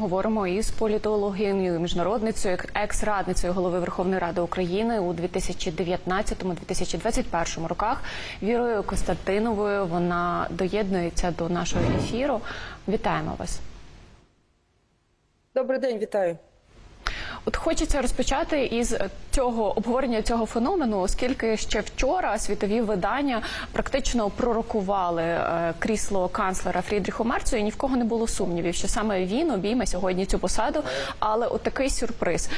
Говоримо із політологиною, міжнародницею, екс-радницею голови Верховної Ради України у 2019-2021 роках. Вірою Костянтиновою вона доєднується до нашого ефіру. Вітаємо вас. Добрий день, вітаю. От хочеться розпочати із цього обговорення цього феномену, оскільки ще вчора світові видання практично пророкували е, крісло канцлера Фрідріху Мерцу, і ні в кого не було сумнівів, що саме він обійме сьогодні цю посаду. Але от такий сюрприз.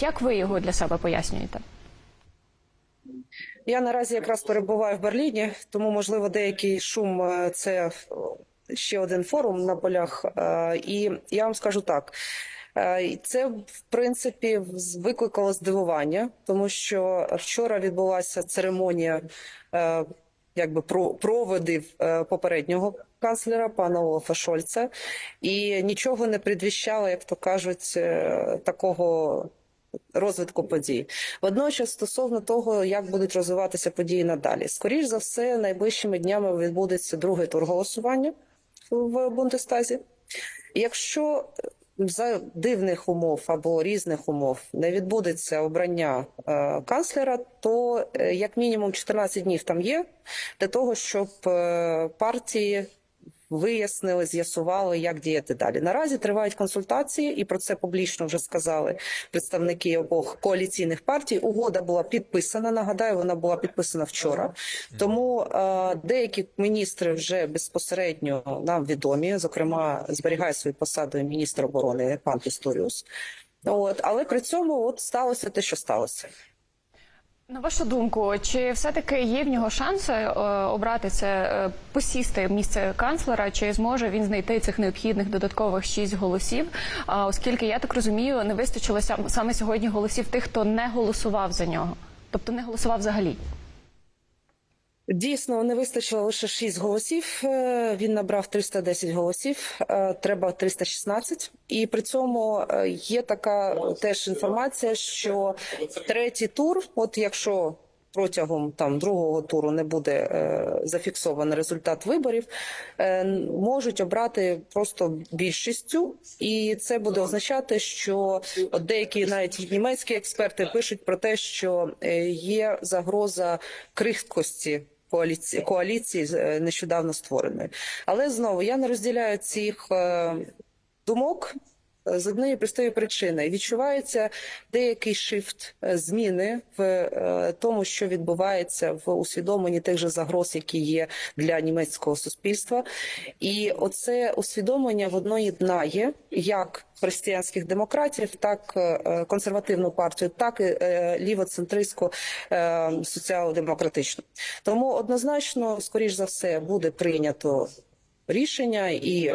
Як ви його для себе пояснюєте? Я наразі якраз перебуваю в Берліні, тому можливо деякий шум е, це ще один форум на полях. Е, І я вам скажу так. Е, Це в принципі викликало здивування, тому що вчора відбулася церемонія е, якби про проводів е, попереднього канцлера пана Олафа Шольца, і нічого не предвіщало, як то кажуть, такого розвитку подій. Водночас, стосовно того, як будуть розвиватися події надалі, скоріш за все, найближчими днями відбудеться другий тур голосування в Бундестазі. Якщо за дивних умов або різних умов не відбудеться обрання е, канцлера, то е, як мінімум 14 днів там є для того, щоб е, партії вияснили, з'ясували, як діяти далі. Наразі тривають консультації, і про це публічно вже сказали представники обох коаліційних партій. Угода була підписана. Нагадаю, вона була підписана вчора. Тому е, деякі міністри вже безпосередньо нам відомі. Зокрема, зберігає свою посаду міністр оборони пан Пісторіус. От але при цьому от сталося те, що сталося. На вашу думку, чи все-таки є в нього шанси е, обрати це е, посісти місце канцлера? Чи зможе він знайти цих необхідних додаткових шість голосів? Оскільки я так розумію, не вистачило саме сьогодні голосів тих, хто не голосував за нього, тобто не голосував взагалі. Дійсно, не вистачило лише 6 голосів. Е, Він набрав 310 голосів. е, Треба 316. І при цьому е, є така теж інформація, що третій тур, от якщо протягом там другого туру не буде е, зафіксований результат виборів, е, можуть обрати просто більшістю, і це буде означати, що деякі навіть німецькі експерти пишуть про те, що є загроза крихкості коаліції, коаліції е, нещодавно створеної. Але знову я не розділяю цих е, думок. Е, З однієї простої причини відчувається деякий шифт е, зміни в е, тому, що відбувається в усвідомленні тих же загроз, які є для німецького суспільства, і оце усвідомлення воно єднає як християнських демократів, так консервативну партію, так і лівоцентристську соціал-демократичну. Тому однозначно, скоріш за все, буде прийнято рішення, і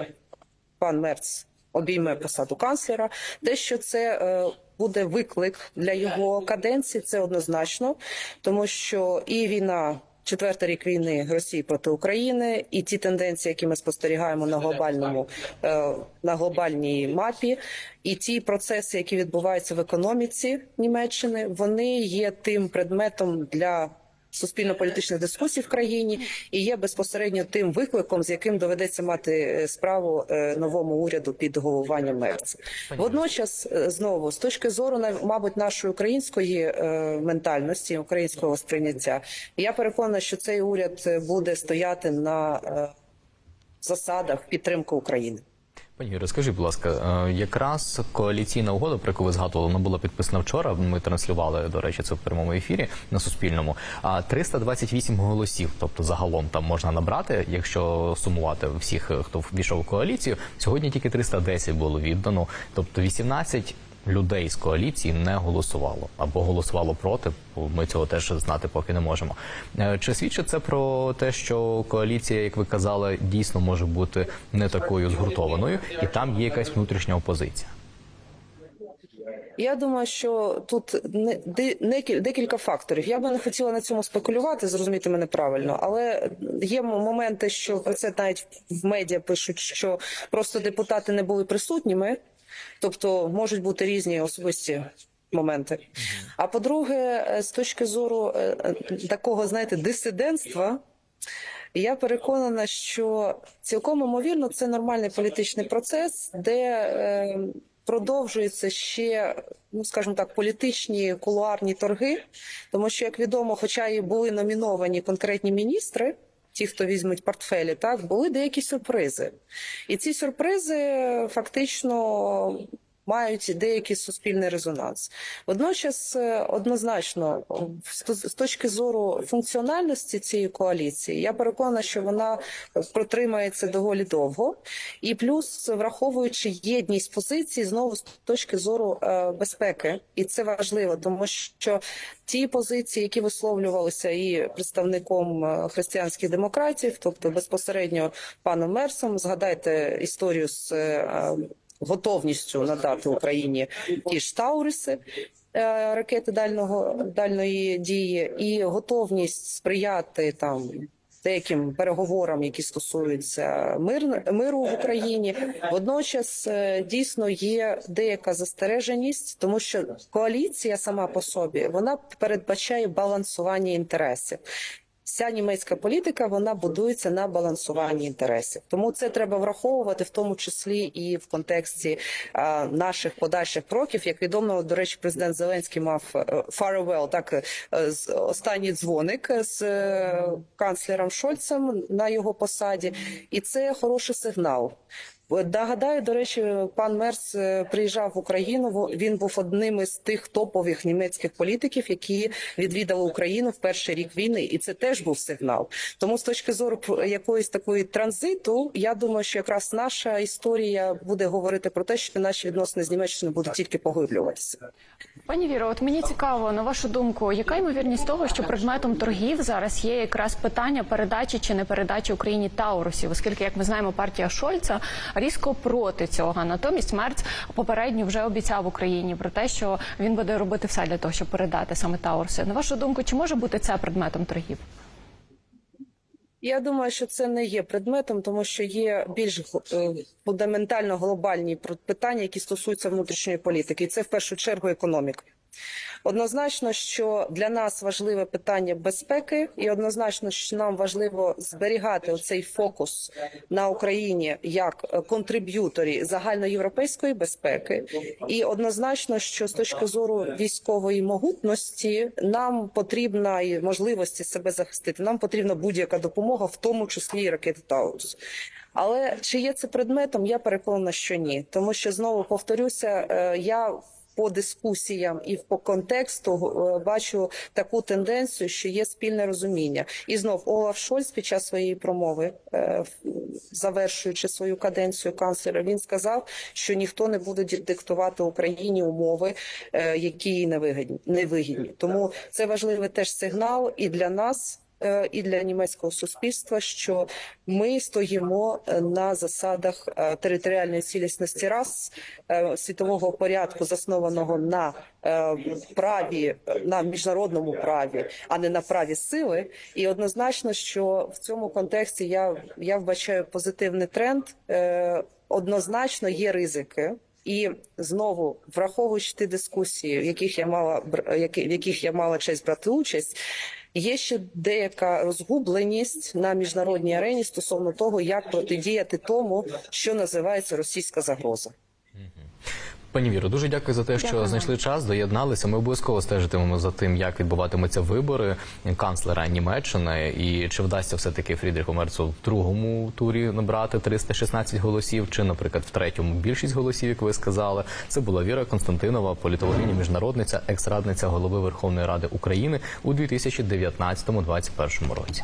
пан Мерц обійме посаду канцлера. Те, що це е, буде виклик для його каденції, це однозначно, тому що і війна. Четвертий рік війни Росії проти України, і ті тенденції, які ми спостерігаємо на глобальному е, на глобальній мапі, і ті процеси, які відбуваються в економіці Німеччини, вони є тим предметом для суспільно-політичних дискусій в країні і є безпосередньо тим викликом, з яким доведеться мати е, справу е, новому уряду під головуванням Мерца. Водночас, е, знову з точки зору мабуть, нашої української ментальності, українського сприйняття, я переконана, що цей уряд буде стояти на засадах підтримки України. Пані Юрі, скажіть, будь ласка, е, якраз коаліційна угода, про яку ви згадували, вона була підписана вчора. Ми транслювали, до речі, це в прямому ефірі на Суспільному. А 328 голосів, тобто загалом там можна набрати, якщо сумувати всіх, е, хто ввійшов в коаліцію. Сьогодні тільки 310 було віддано, тобто 18 людей з коаліції не голосувало або голосувало проти. Ми цього теж знати поки не можемо. Е, Чи свідчить це про те, що коаліція, як ви казали, дійсно може бути не такою згуртованою, і там є якась внутрішня опозиція? Я думаю, що тут не, де- декілька факторів. Я би не хотіла на цьому спекулювати, зрозуміти мене правильно, але є моменти, що про це навіть в медіа пишуть, що просто депутати не були присутніми, тобто можуть бути різні особисті. Моменти. А по-друге, е, з точки зору е, такого, знаєте, дисидентства, я переконана, що цілком ймовірно це нормальний політичний процес, де е, продовжуються ще, ну скажімо так, політичні кулуарні торги, тому що, як відомо, хоча і були номіновані конкретні міністри. Ті, хто візьмуть портфелі, так були деякі сюрпризи, і ці сюрпризи фактично мають деякий суспільний резонанс. Водночас, е, однозначно, з точки зору функціональності цієї коаліції, я переконана, що вона протримається доволі довго, і плюс враховуючи єдність позицій, знову з точки зору е, безпеки, і це важливо, тому що ті позиції, які висловлювалися і представником е, християнських демократів, тобто безпосередньо паном Мерсом, згадайте історію з. Готовністю надати Україні ті ж Тауриси. е, Ракети дальнього дальної дії і готовність сприяти там деяким переговорам, які стосуються мир, миру в Україні. Водночас е, дійсно є деяка застереженість, тому що коаліція сама по собі вона передбачає балансування інтересів. Вся німецька політика вона будується на балансуванні інтересів, тому це треба враховувати в тому числі і в контексті а, наших подальших кроків. Як відомо, до речі, президент Зеленський мав е, farewell, так е, з останній дзвоник з е, канцлером Шольцем на його посаді, і це хороший сигнал. Нагадаю, до речі, пан Мерс е, приїжджав в Україну. Во- Він був одним із тих топових німецьких політиків, які відвідали Україну в перший рік війни, і це теж був сигнал. Тому з точки зору якоїсь такої транзиту, я думаю, що якраз наша історія буде говорити про те, що наші відносини з Німеччиною будуть тільки поглиблюватися. Пані Віро, от мені цікаво, на вашу думку, яка ймовірність того, що предметом торгів зараз є якраз питання передачі чи не передачі Україні Таурусів, оскільки, як ми знаємо, партія Шольца різко проти цього. Натомість Мерц попередньо вже обіцяв Україні про те, що він буде робити все для того, щоб передати саме Тауруси. На вашу думку, чи може бути це предметом торгів? Я думаю, що це не є предметом, тому що є більш е, фундаментально глобальні питання, які стосуються внутрішньої політики, і це в першу чергу економіка. Однозначно, що для нас важливе питання безпеки, і однозначно, що нам важливо зберігати оцей фокус на Україні як контриб'юторі загальноєвропейської безпеки, і однозначно, що з точки зору військової могутності нам потрібна і можливості себе захистити. Нам потрібна будь-яка допомога, в тому числі і ракети Таурус. Але чи є це предметом? Я переконана, що ні, тому що знову повторюся, е, я по дискусіям і по контексту е, бачу таку тенденцію, що є спільне розуміння. І знов Олаф Шольц під час своєї промови, е, завершуючи свою каденцію канцлера, він сказав, що ніхто не буде диктувати Україні умови, е, які їй невигідні. Тому це важливий теж сигнал і для нас. Е, І для німецького суспільства, що ми стоїмо е, на засадах е, територіальної цілісності рас світового порядку, заснованого на праві на міжнародному праві, а не на праві сили. І однозначно, що в цьому контексті я, я вбачаю позитивний тренд. Однозначно є ризики. І знову враховуючи ті дискусії, в яких я мала які- в яких я мала честь брати участь, є ще деяка розгубленість на міжнародній арені стосовно того, як протидіяти тому, що називається російська загроза. Пані Віро, дуже дякую за те, що Дякую. знайшли час, доєдналися. Ми обов'язково стежитимемо за тим, як відбуватимуться вибори канцлера Німеччини, і чи вдасться все таки Фрідріху Мерцу в другому турі набрати 316 голосів, чи, наприклад, в третьому більшість голосів, як ви сказали. Це була Віра Константинова, політологиня, міжнародниця, екс-радниця голови Верховної Ради України у 2019-2021 році.